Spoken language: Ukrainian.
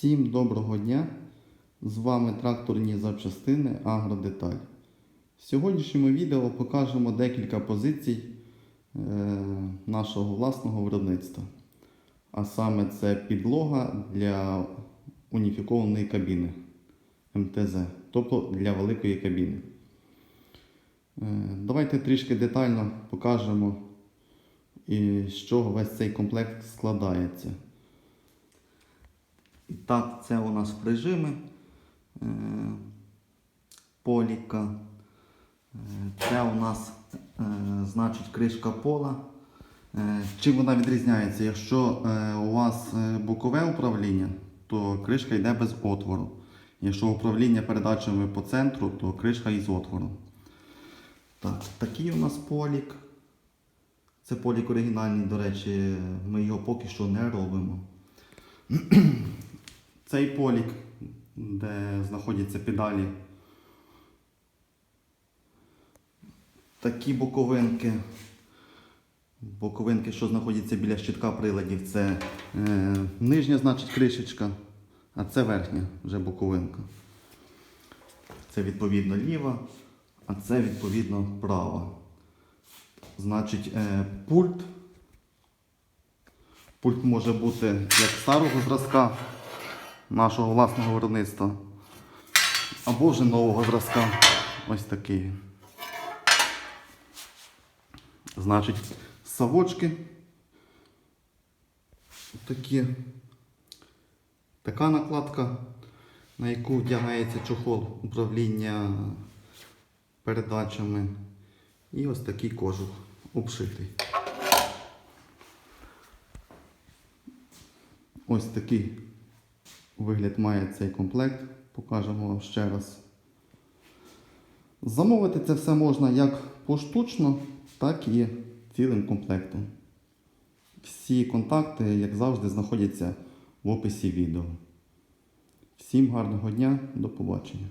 Всім доброго дня! З вами тракторні запчастини Агродеталь. В сьогоднішньому відео покажемо декілька позицій е, нашого власного виробництва. А саме це підлога для уніфікованої кабіни МТЗ, тобто для великої кабіни. Е, Давайте трішки детально покажемо, з чого весь цей комплект складається. І так, це у нас прижими е, поліка. Е, Це у нас е, значить кришка пола. Чим вона відрізняється? Якщо у вас бокове управління, то кришка йде без отвору. Якщо управління передачами по центру, то кришка із отвором. Так, такий у нас полік. Це полік оригінальний, до речі, ми його поки що не робимо. Цей полік, де знаходяться педалі, такі боковинки, боковинки, що знаходяться біля щитка приладів, це е, нижня, значить, кришечка, а це верхня вже боковинка. Це відповідно ліва, а це відповідно права. Значить, е, пульт. Пульт може бути як старого зразка нашого власного виробництва, або вже нового зразка. Ось такий. Значить, совочки. Такі. Така накладка, на яку вдягається чохол управління передачами. І ось такий кожух обшитий. Ось такий вигляд має цей комплект. Покажемо вам ще раз. Замовити це все можна як поштучно, так і цілим комплектом. Всі контакти, як завжди, знаходяться в описі відео. Всім гарного дня, до побачення.